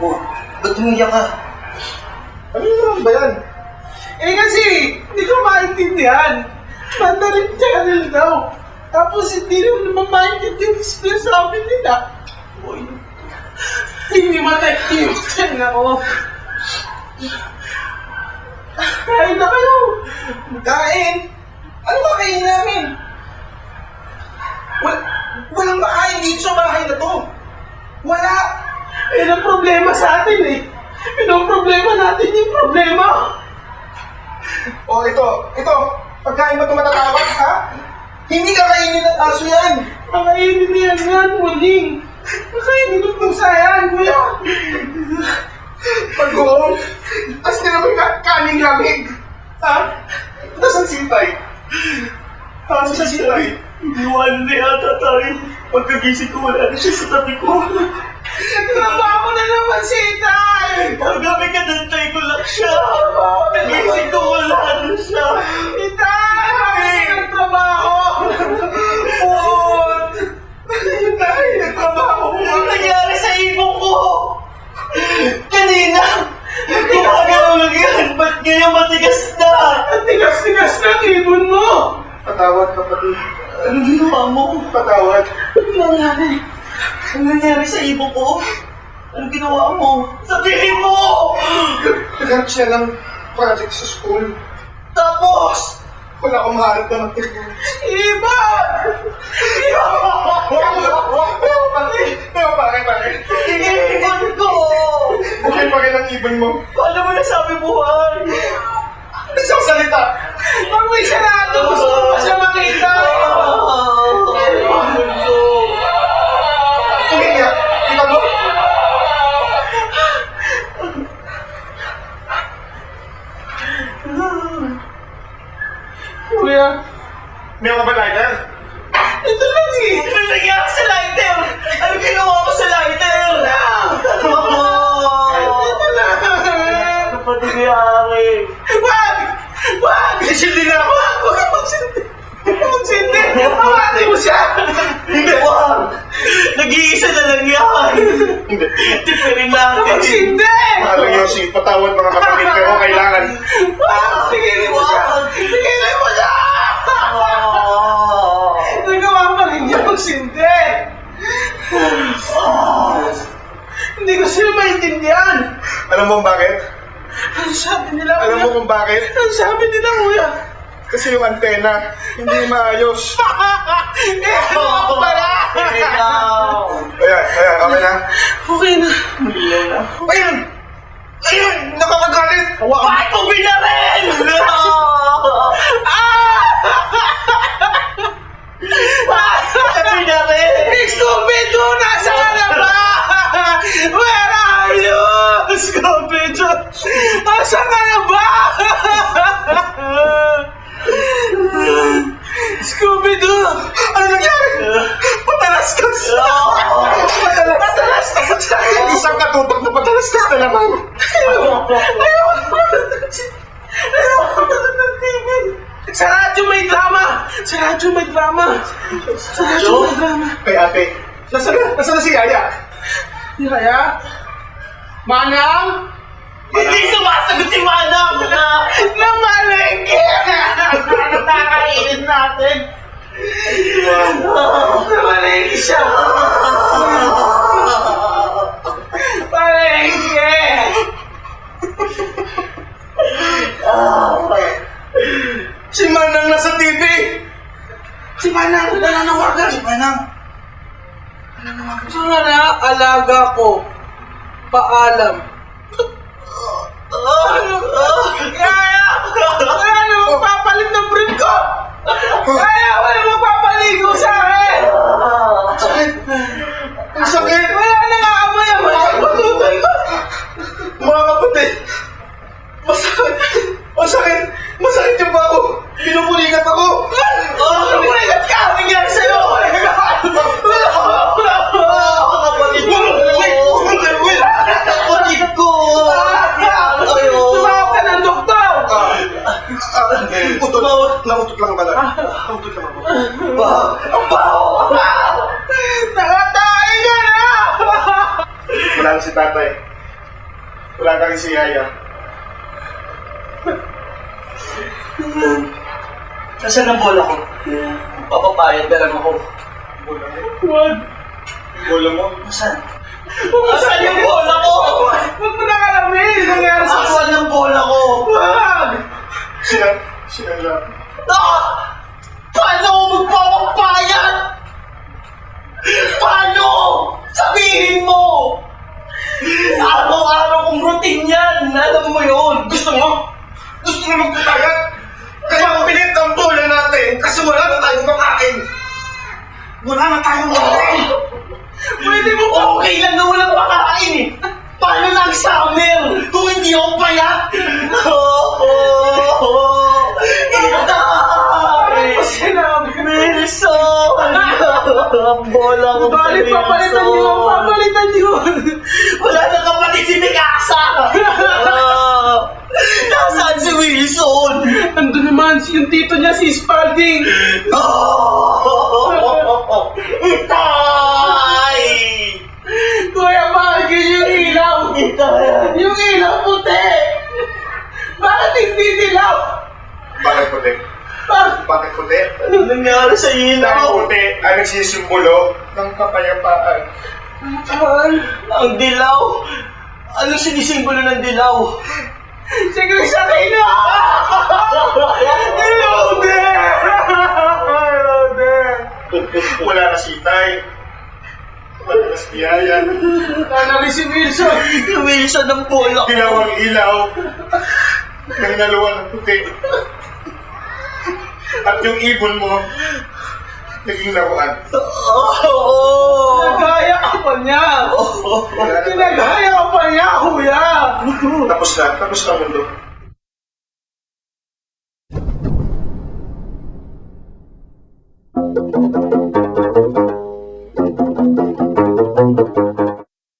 Oh, ba't umiyak ka? Ano naman ba yan? Eh kasi, hindi ko maintindihan. Mandarin channel daw. Tapos hindi rin naman maintindihan yung spell sa amin nila. Uy, hindi matahimik ako. Kain na kayo. Kain? Ano ba kain namin? Wal walang makain dito sa bahay na to. Wala. Yan ang problema sa atin eh. Yun ang problema natin yung problema. O ito, ito. Pagkain mo ito matatawag, ha? Hindi ka kainin ng aso yan. Nakainin niya yan, muling. Nakainin ng pusa yan, kuya. Pag-uong. Tapos naman ka kaning lamig. Ha? Nasaan si Tay? Nasaan siya si Tay? Iwan na yata tayo. Pagkagising ko, wala na siya sa tabi ko. Trabaho na naman si Itay! Paggabi ka ng tay ko lang siya. Pagkagising ko, wala na siya. Itay! Bakit ka trabaho? Put! Tay, nagtrabaho mo. Anong nangyari sa ibong ko? Kanina! Gumagalaw lang yan! Ba't ngayon matigas na? Ang tigas-tigas na ang ibon mo! Patawad, kapatid. Anong ginawa mo? Patawad. Ano nangyari? Ano nangyari sa ibon ko? Ano ginawa mo? Sabihin mo! Naghanap siya ng project sa school. Tapos! Wala akong maharap na magtigil. Iba! Iba! Pero bakit, bakit? Ibon ko! Bukay pa rin ang ibon mo. Paano mo nasabi buhay? Nagsasalita! Pag may sarado, gusto Kuya, May mga lighter? ito lang si... Ano nangyari sa lighter? Ano ginawa ko sa lighter? Ito lang! Ano pa nangyari? Wag! Wag! Sindi na ako! Wag! Huwag ka magsindi! Magsindi! Pamati mo siya! Hindi! Wag! Nag-iisa na lang yan! Hindi. Tipirin natin! Magsindi! Mahalang Yossi, patawad mga kapatid, pero kailangan. Wag! Tigilin mo siya! Tigilin mo siya! Nagawa pa rin niya magsindi! Hindi ko sila maintindihan! Alam mo kung bakit? Ano sabi nila, Alam mo kung bakit? Ano sabi nila, kuya? Kasi yung antena, hindi maayos. Eh, ano ako pala? Ayan, ayan, okay na. Okay na. Ayun! Ayun! Nakakagalit! Bakit ko binarin? Ah! Bakit binarin? Scooby-Doo, nasa ka na ba? Where are you? Scooby-Doo, nasa ka na ba? Scooby-Doo! Ano nangyari? Patalastas! Patalastas! Isang katutok na patalastas na naman. Ng TV! Sa radyo may drama! Sa radyo may drama! Sa radyo may drama! Kay ate, nasaan na? Nasaan na si Yaya? Di kaya? Manang? Hindi sumasagot si Manang na namalengke! Ano kakainin natin? Namalengke siya! Palengke! Si Manang nasa TV! Si Manang! Nananawagan! Si Manang! Sana alaga ko. Paalam. Ano? Kaya! Kaya na magpapalit ng brief ko! Kaya wala magpapaligo sa na si tatay. Wala ka rin si Yaya. Nasaan ang bola ko? Papapayag na lang ako. Bola mo? Wag! Bola mo? Nasaan? Nasaan yung bola ko? Huwag mo nang alamin! Nangyari sa... Nasaan yung bola ko? Wag! Sina... Sina lang. Ah! Paano ako magpapapayag? Paano? Sabihin mo! Araw-araw kong routine yan. Alam mo yun. Gusto mo? Gusto mo magpapayag? Kaya ako bola natin kasi wala na tayong makain. Wala na tayong makain. Pwede mo okay lang na walang makain eh. Paano na ang summer kung hindi ako payat? Oh, oh, oh. Ang bola ko Bali, papalitan niyo lang, papalitan niyo. Wala na kapatid si Mikasa! Nasaan si Wilson? Ando naman yung tito niya, si Spalding. Oh! Itay! Kuya, bakit yung ilaw? Itay! Yung ilaw puti! Bakit hindi dilaw? Bakit puti? Bakit? Puti? Ano nangyari sa Dahil ilaw? puti ang nagsisimbolo ng kapayapaan. Ang dilaw? Ano sinisimbolo ng dilaw? Sige, sakay na! There! Hello there! Wala na si Tay. Wala na si Yaya. Nanali si Wilson. Wilson ng bola ko. Dilaw ang ilaw. Nang naluwan ng puti. At yung ibon mo, naging laruan. Oo! Nagaya ka pa niya. Wala na. Kinagaya ka pa niya, kuya. Tapos na, tapos na mundo.